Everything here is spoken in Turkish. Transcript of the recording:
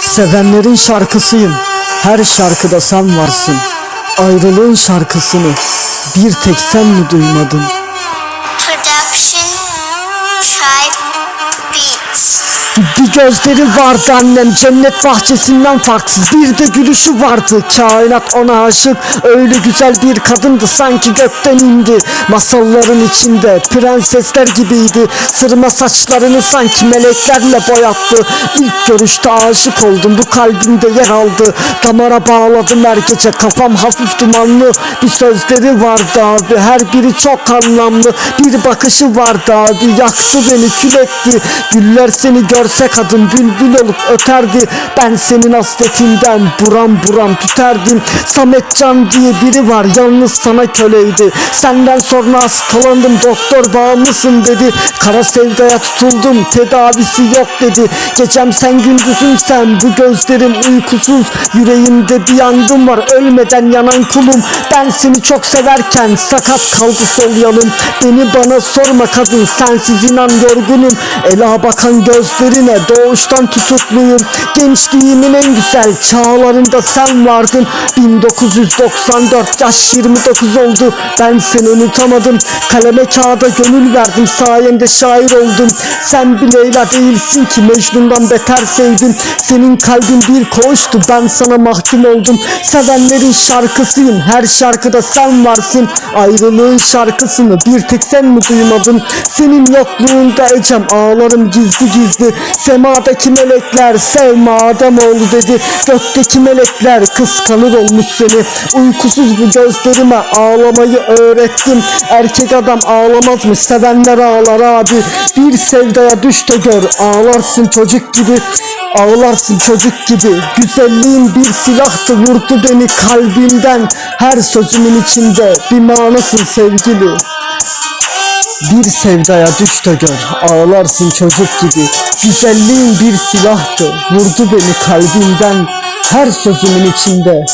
Sevenlerin şarkısıyım. Her şarkıda sen varsın. Ayrılığın şarkısını bir tek sen mi duymadın? Gözleri vardı annem. Cennet bahçesinden farksız Bir de gülüşü vardı. Kainat ona aşık. Öyle güzel bir kadındı. Sanki gökten indi. Masalların içinde prensesler gibiydi. Sırma saçlarını sanki meleklerle boyattı. İlk görüşte aşık oldum. Bu kalbimde yer aldı. Damara bağladım her gece. Kafam hafif dumanlı. Bir sözleri vardı abi. Her biri çok anlamlı. Bir bakışı vardı abi. Yaktı beni kül etti. Güller seni görse kadın bülbül olup öterdi. Ben senin hasretinden buram buram tüterdim Sametcan diye biri var yalnız sana köleydi. Senden sonra hastalandım doktor bağımlısın dedi. Kara sevdaya tutuldum tedavisi yok dedi. Gecem sen gündüzüm sen bu gözlerim uykusuz. Yüreğimde bir yangın var ölmeden yanan kulum. Ben seni çok severken sakat kaldı sol yanım Beni bana sorma kadın sensiz inan yorgunum. Ela bakan gözlerine doğuştan tutukluyum. Gençliğimin en güzel çağlarında sen vardın. 1994 yaş 29 oldu. Ben seni unutamadım. Kaleme kağıda gönül verdim. Sayende şair oldum. Sen bir Leyla değilsin ki Mecnun'dan beter sevdim Senin kalbin bir koğuştu. Ben sana mahkum oldum. Sevenlerin şarkısıyım. Her şarkıda sen varsın. Ayrılığın şarkısını bir tek sen mi duymadın? Senin yokluğunda ecem ağlarım gizli gizli Semadaki melekler? Sevme adam oğlu dedi. Gökteki melekler? Kıskanır olmuş seni. Uykusuz bu gözlerime ağlamayı öğrettim. Erkek adam ağlamazmış sevenler ağlar abi. Bir sevdaya düş de gör. Ağlarsın çocuk gibi. Ağlarsın çocuk gibi. Güzelliğin bir silahtı. Vurdu beni kalbimden Her sözümün içinde bir manasın sevgili bir sevdaya düş de gör ağlarsın çocuk gibi. Güzelliğin bir silahtı vurdu beni kalbimden Her sözümün içinde